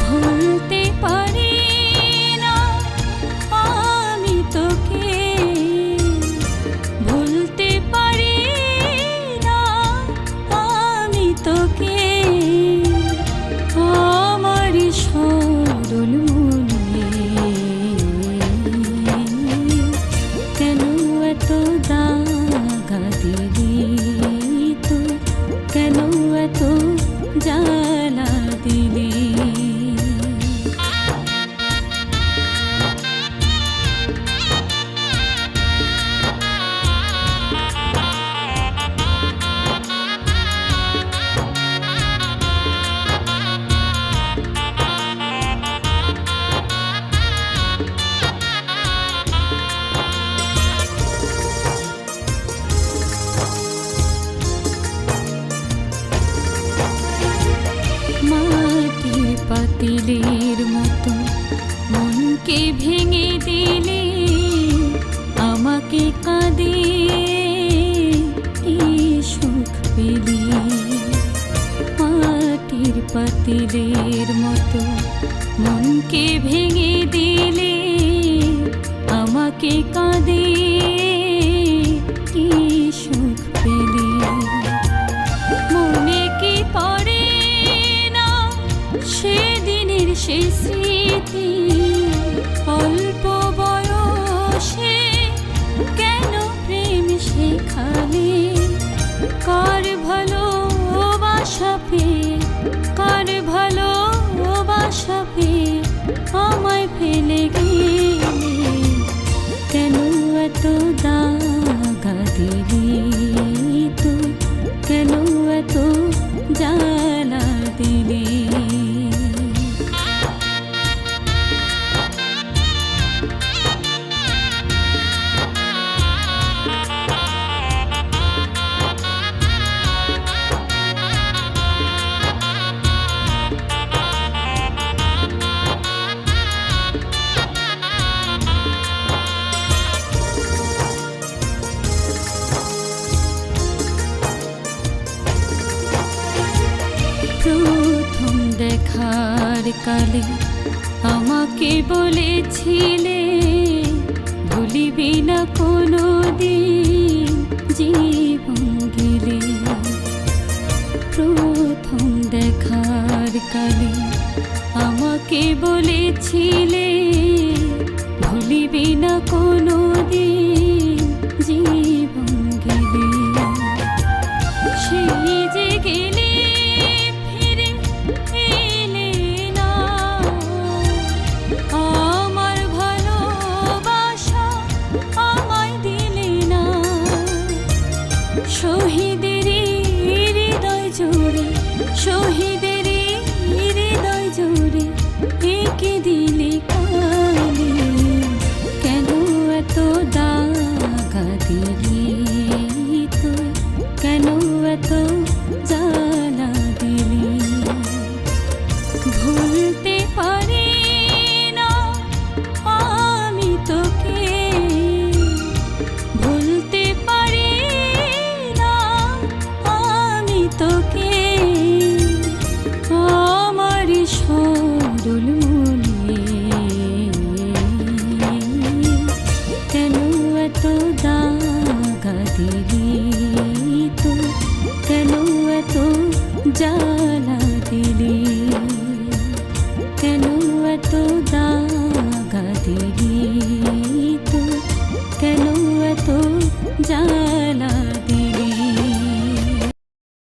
ভোলা ফুলের মতো মনকে ভেঙে দিলে আমাকে কাঁদে সুখ পেলি? মাটির পাতিলের মতো স্মৃতি অল্প বয়সে কেন প্রেম শেখালে কার ভালোবাসা পেয়ে কালে আমাকে বলেছিলে ভুলিবি না কোনো দিন জীবন গেলে। প্রথম দেখার কালে আমাকে বলেছিলে ফিরে তো কেন এত জানা দিলি? ভুলতে 家